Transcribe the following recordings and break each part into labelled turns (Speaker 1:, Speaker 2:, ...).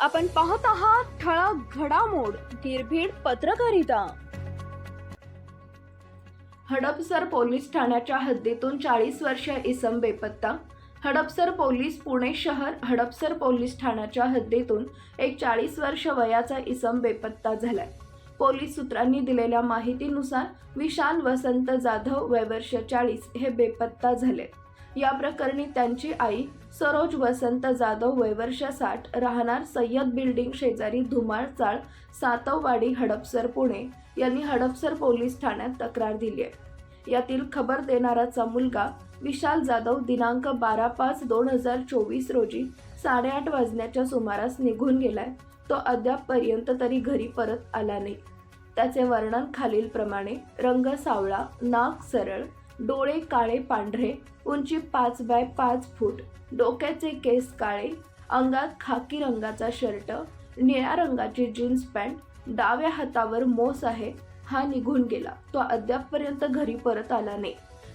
Speaker 1: आपण पाहत आहात ठळक घडामोड निर्भीड पत्रकारिता. हडपसर पोलीस ठाण्याच्या हद्दीतून चाळीस वर्षीय इसम बेपत्ता. हडपसर पोलीस पुणे शहर हडपसर पोलीस ठाण्याच्या हद्दीतून एक चाळीस वर्ष वयाचा इसम बेपत्ता झालाय. पोलीस सूत्रांनी दिलेल्या माहितीनुसार विशाल वसंत जाधव वय वर्ष चाळीस हे बेपत्ता झाले. या प्रकरणी त्यांची आई सरोज वसंत जाधव वय वर्ष साठ राहणार सय्यद बिल्डिंग शेजारी धुमाळ चाळ सातववाडी हडपसर पुणे. यांनी हडपसर पोलीस ठाण्यात तक्रार दिली आहे. यातील खबर देणाराचा मुलगा विशाल जाधव दिनांक बारा पाच दोन हजार चोवीस रोजी साडेआठ वाजण्याच्या सुमारास निघून गेलाय. तो अद्यापपर्यंत तरी घरी परत आला नाही. त्याचे वर्णन खालीलप्रमाणे. रंग सावळा नाक सरळ डोळे काळे पांढरे उंची पाच बाय पाच फूट डोक्याचे केस काळे अंगात खाकी रंगाचा शर्ट निळ्या रंगाची जीन्स पॅन्ट डाव्या हातावर मोस आहे हा निघून गेला. तो अद्यापपर्यंत घरी परत आला नाही.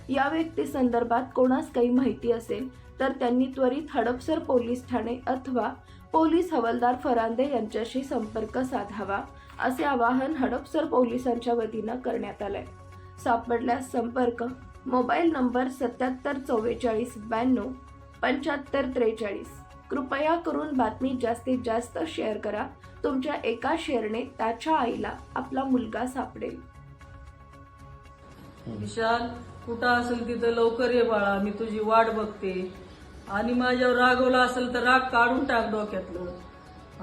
Speaker 1: या व्यक्ती संदर्भात कोणास काही माहिती असेल तर त्यांनी त्वरित हडपसर पोलीस ठाणे अथवा पोलीस हवालदार फरांदे यांच्याशी संपर्क साधावा असे आवाहन हडपसर पोलिसांच्या वतीनं करण्यात आलंय. सापडल्यास संपर्क मोबाईल नंबर सत्याहत्तर चव्वेचाळीस ब्याण्णव पंच्याहत्तर त्रेचाळीस. कृपया करून बातमी जास्तीत जास्त शेअर करा. तुमच्या एका शेअरने त्याच्या आईला आपला मुलगा सापडेल.
Speaker 2: विशाल कुठं असेल तिथं लवकर ये बाळा मी तुझी वाट बघते. आणि माझ्यावर रागवला असेल तर राग काढून टाक डोक्यातलं.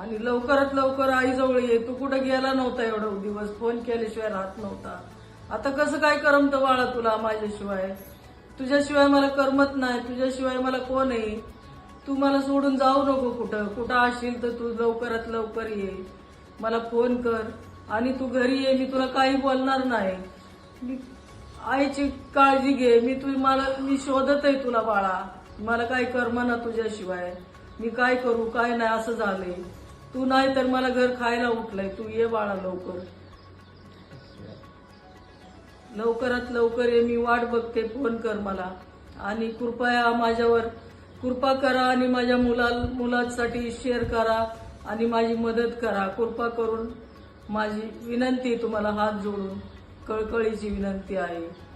Speaker 2: आणि लवकरात लवकर आईजवळ ये. तू कुठं गेला नव्हता एवढा दिवस? फोन केल्याशिवाय राहत नव्हता. आता कसं काय करमत बाळा तुला माझ्याशिवाय? तुझ्याशिवाय मला करमत नाही तुझ्याशिवाय मला कोण आहे? तू मला सोडून जाऊ नको कुठं. कुठं असशील तर तू लवकरात लवकर ये. मला फोन कर. आणि तू घरी ये मी तुला काही बोलणार नाही. मी आईची काळजी घे. मी तू मला मी शोधत आहे तुला बाळा. मला काय ना तुझ्याशिवाय. मी काय करू काय नाही असं झालंय. तू नाही तर मला घर खायला उठलंय. तू ये बाळा लवकर. लवकरात लवकर ये मी वाट बघते फोन कर मला. आणि कृपया माझ्यावर कृपा करा आणि माझ्या मुला मुलासाठी शेअर करा आणि माझी मदत करा. कृपा करून माझी विनंती तुम्हाला हात जोडून. कळकळीची विनंती आहे.